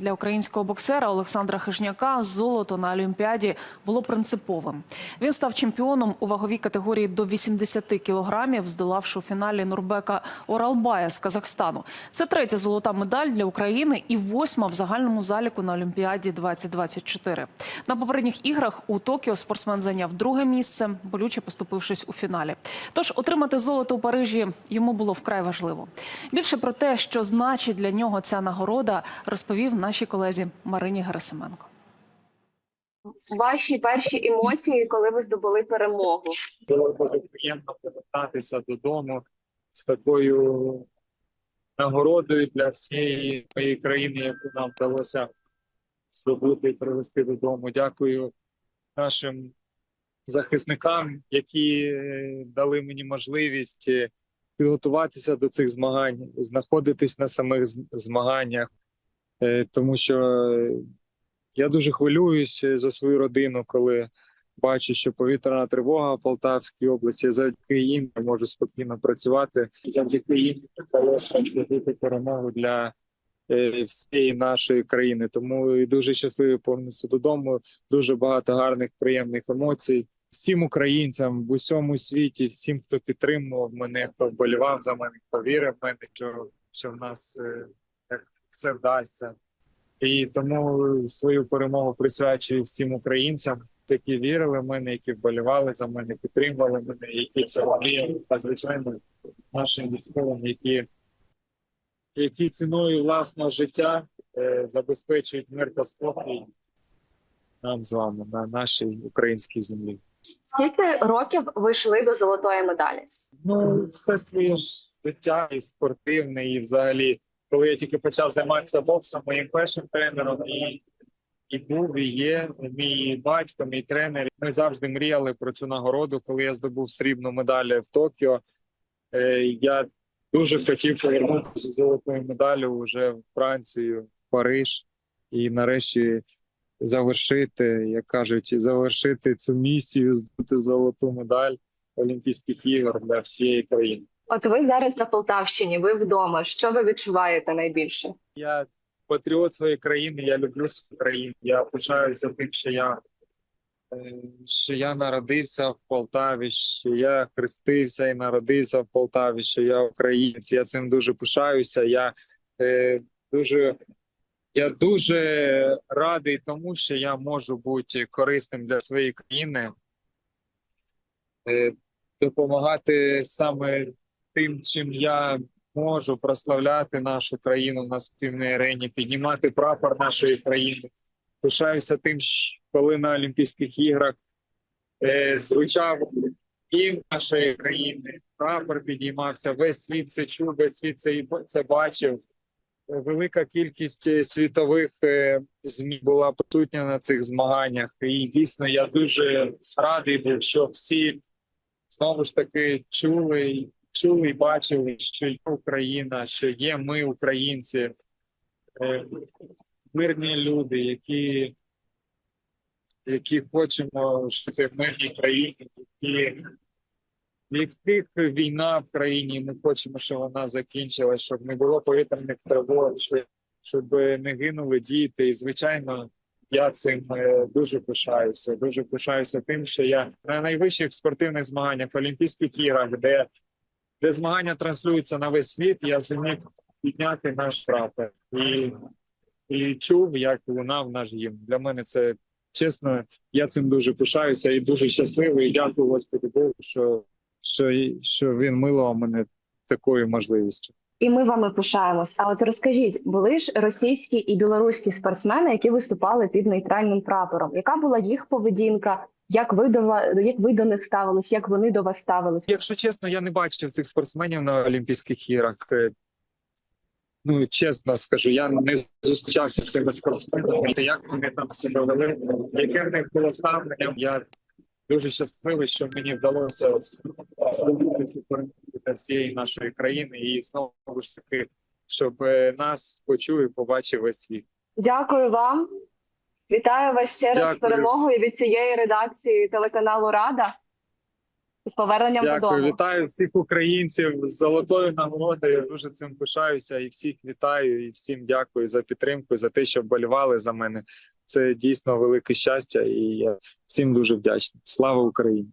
для українського боксера Олександра Хижняка золото на Олімпіаді було принциповим. Він став чемпіоном у ваговій категорії до 80 кілограмів, здолавши у фіналі Нурбека Оралбая з Казахстану. Це третя золота медаль для України і восьма в загальному заліку на Олімпіаді 2024. На попередніх іграх у Токіо спортсмен зайняв друге місце, болюче поступившись у фіналі. Тож отримати золото у Парижі йому було вкрай важливо. Більше про те, що значить для нього ця нагорода, розповів нашій колезі Марині Герасименко. Ваші перші емоції, коли ви здобули перемогу? було дуже приємно повертатися додому з такою нагородою для всієї моєї країни, яку нам вдалося здобути і привезти додому. Дякую нашим захисникам, які е, дали мені можливість е, підготуватися до цих змагань, знаходитись на самих змаганнях, тому що е, я дуже хвилююсь е, за свою родину, коли бачу, що повітряна тривога в Полтавській області. Завдяки їм я можу спокійно працювати. Завдяки їм вдалося здобути перемогу для е, всієї нашої країни. Тому і дуже щасливий повністю додому. Дуже багато гарних, приємних емоцій. Всім українцям в усьому світі, всім, хто підтримував мене, хто вболівав за мене, хто вірив в мене, що, що в нас е, все вдасться. І тому свою перемогу присвячую всім українцям, які вірили в мене, які вболівали за мене, підтримували мене, які цього мріяли, та звичайно нашим військовим, які, які ціною власного життя е, забезпечують мир та спокій нам з вами на нашій українській землі. Скільки років ви йшли до золотої медалі? Ну, все своє життя і спортивне, і взагалі, коли я тільки почав займатися боксом, моїм першим тренером і, і був, і є мій батько, мій тренер. Ми завжди мріяли про цю нагороду. Коли я здобув срібну медаль в Токіо, е, я дуже хотів повернутися з золотою медаллю вже в Францію, в Париж, і нарешті завершити, як кажуть, завершити цю місію, здобути золоту медаль. Олімпійських ігор для всієї країни. От ви зараз на Полтавщині, ви вдома. Що ви відчуваєте найбільше? Я патріот своєї країни, я люблю свою країну. Я пишаюся тим, що я, е, що я народився в Полтаві, що я хрестився і народився в Полтаві, що я українець. Я цим дуже пишаюся. Я е, дуже. Я дуже радий тому, що я можу бути корисним для своєї країни, е, допомагати саме тим, чим я можу прославляти нашу країну на спільній арені, піднімати прапор нашої країни. Пишаюся тим, коли на Олімпійських іграх е, звучав гімн нашої країни, прапор підіймався, весь світ це чув, весь світ це, це бачив. Велика кількість е, світових е, ЗМІ була присутня на цих змаганнях, і дійсно я дуже радий був, що всі знову ж таки чули, чули і бачили, що є Україна, що є ми, українці, е, мирні люди, які, які хочемо жити в мирній країні, які в яких війна в країні, ми хочемо, щоб вона закінчилась, щоб не було повітряних тривог, щоб, щоб не гинули діти. І звичайно, я цим е, дуже пишаюся. Дуже пишаюся тим, що я на найвищих спортивних змаганнях, Олімпійських іграх, де, де змагання транслюються на весь світ, я зміг підняти наш прапор і, і чув, як лунав наш гімн. Для мене це чесно. Я цим дуже пишаюся і дуже щасливий. І дякую Господу Богу, що, що, що він милував мене такою можливістю. І ми вами пишаємось. А от розкажіть, були ж російські і білоруські спортсмени, які виступали під нейтральним прапором. Яка була їх поведінка? Як ви до як ви до них ставились? Як вони до вас ставились? Якщо чесно, я не бачив цих спортсменів на Олімпійських іграх. Е, Ну, чесно скажу, я не зустрічався з цими спортсменами. Як вони там себе вели, яке в них було ставлення. Я дуже щасливий, що мені вдалося здобути цю перемогу для всієї нашої країни, і знову ж таки, щоб е, нас почув і побачив весь світ. Дякую вам. Вітаю вас ще раз з перемогою від цієї редакції телеканалу Рада. З поверненням Дякую, додому. вітаю всіх українців з золотою нагородою. Я дуже цим пишаюся і всіх вітаю, і всім дякую за підтримку, за те, що вболівали за мене. Це дійсно велике щастя, і я всім дуже вдячний. Слава Україні!